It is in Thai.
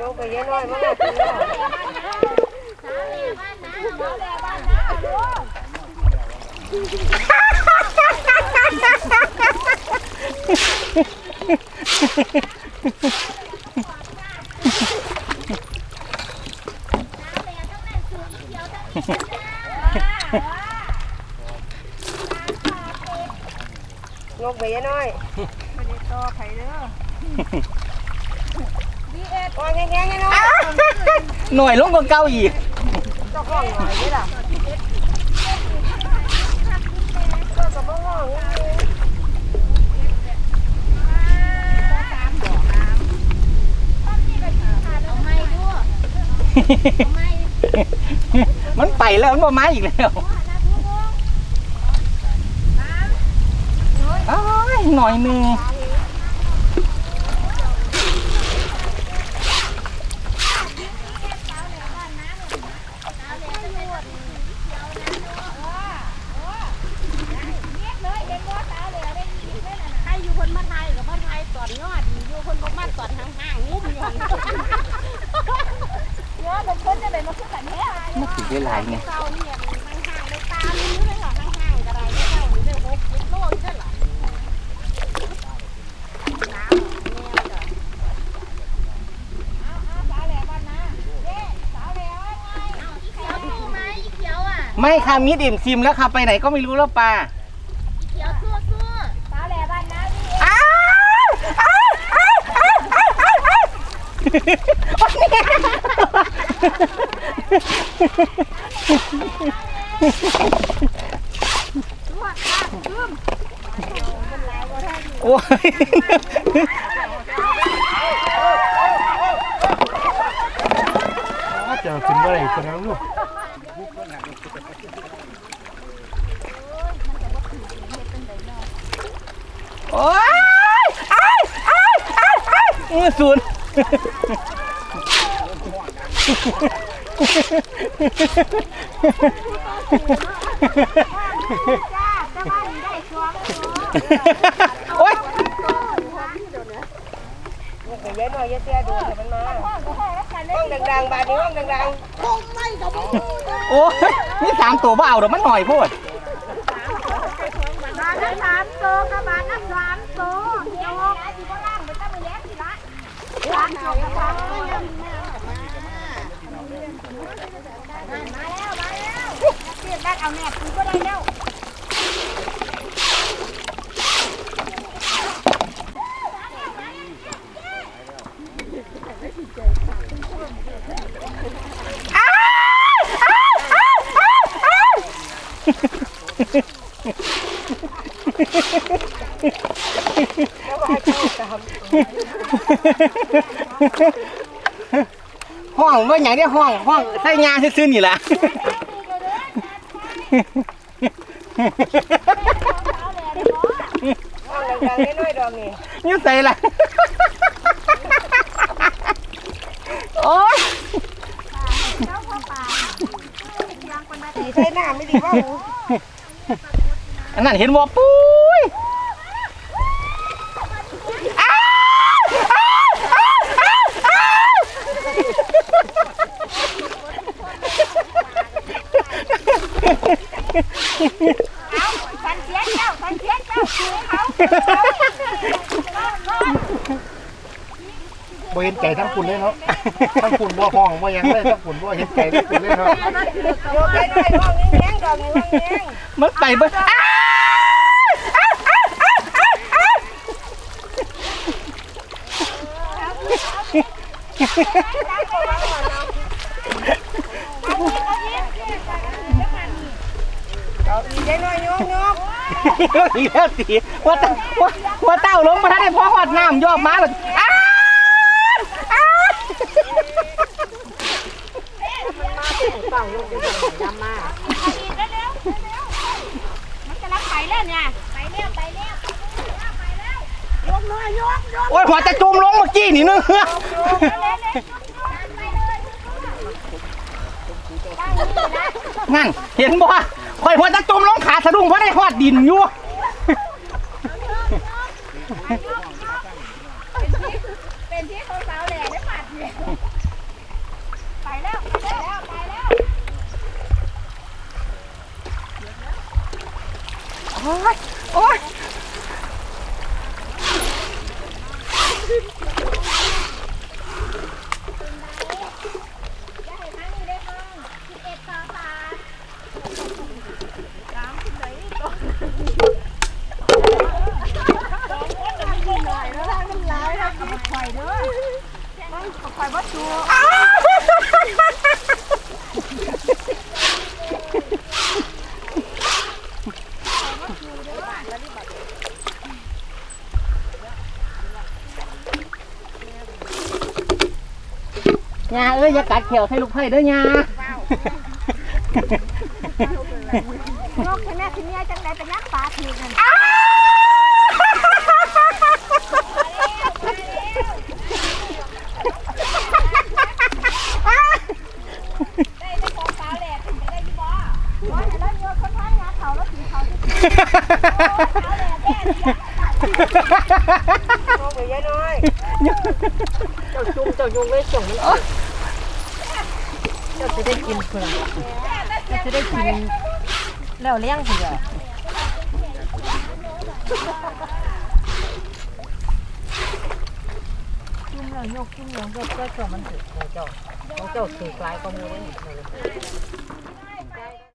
ยกไปเยอะน้อยมากกินแล้วยกไปเยอะน้อยไม่ได้ต่อไผเด้อ หน่วยลงกว่าเก่าอีกเจ้าอีกมันไปแล้วมันบ่มาอีกแล้วอ้ายหน่อยหนึง ใครอยู่คนมาไทยกับมาไทยตอนยอดอยู่คนบ่มาตอนห่างๆงุ้มอยู่เย อะเป็นคนจะได้มาคือกันแท้มันสิได้หลายไงเจ้าเนี่ยห่างๆในตามีอยู่เลยเหรอห่างๆก็ได้เจ้านี่ได้หกเจ็ดโลอยู่ได้เหรอน้ำแม่จ้ะเอาเอาสาวแหล่บ้านนะเด้สาวแหล่ว่าไงเอาอีเขียวสู้ไหมอีเขียวอะไม่ค่ะมิดอิ่มซิมแล้วค่ะไปไหนก็ไม่รู้แล้วปลาเขียวสู้สู้สาวแหล่บ้านนะพี่ โอ้ยเจอขึ้นบ่ได้คนนั้นลูกโอ้ยอ้ายอ้ายอ้าย อ้ายมือศูนย์โอ๊ยยกไปเยอะน้อยเยอะเสียดูแต่มันมาห้องดังๆบาดนี้ห้องดังโอ้ยนี่สามตัวเปล่าเดี๋ยวมันหน่อยโพูดบาทละสามโตกับบาทละสามโตเขียวที่บ่ล่างมันจะไปแย้สิละสา มาแล้ว มาแล้วเสียบได้เอาแนบกูก็ได้แล้ว ๆแล้วว่าเจ้าตาม ห้องว่าอย่างเนี้ยห้องห้องใส่งานซื่อๆนี่แหละห้องดังๆน้อยๆดอกนี่นี่ใส่ละโอ๊ยสีใช้หน้าไม่ดีว่าหูอันนั้นเห็นว่าปุ้ยอ้าวอ้าวอ้าวอ้าวอ้าว ฉันเสียเจ้าฉันเสียเจ้าคือเขาบ่เห็นใจทั้งคุณเลยเนาะทั้งคุณบ่ห้องบ่หยังเลยทั้งคุณบ่เห็นใจทั้งคุณเลยเนาะยกไปน้อยห้องนี้แง่งดอกนี่ห้องแง่งมันไปเบิดอ้าวอ้าวอ้าวอ้าวอ้าวอ้าว ดอกอีได้น้อยยกยก อีแล้วสิว่าเต้าว่าว่าเต้าลงมาทันได้พอหอดน้ำยอมมาเลยอ้าวอ้าวฝั่งยกอยู่ฝั่งยำมามันจะรับไปแล้วเนี่ยไปแล้วไปแล้วไปแล้วยกเลยยกยกโอ้ยหัวจะจมลงเมื่อกี้นี่นึงนั่นเห็นบ่ ข่อยพอจะจมลงขาสะดุ้งเพราะได้หอดดินอยู่เป็นที่เขาสาวแหล่ได้ปัดเไปแล้วไปแล้วไปแล้วโอ๊ยโอ๊ยานกแม่สิเมียจังไดเป็นนักปลาถือกัน ได้ได้ของสาวแหลกถึงจะได้ยี่บ่โอ้ยแล้วเยอะคนท้ายงาเขาแล้วสีเขาที่ เลยยายน้อย เจ้าจุ่มเจ้ายุงไว้ส่งมันเอาเจ้าจะได้กินเพื่อนเจ้าจะได้กินแล้วเลี้ยงเพื่อนจุ่มแล้วยกจุ่มแล้วก็ก็เจ้ามันถือของเจ้าของเจ้าถือกลายก็มูได้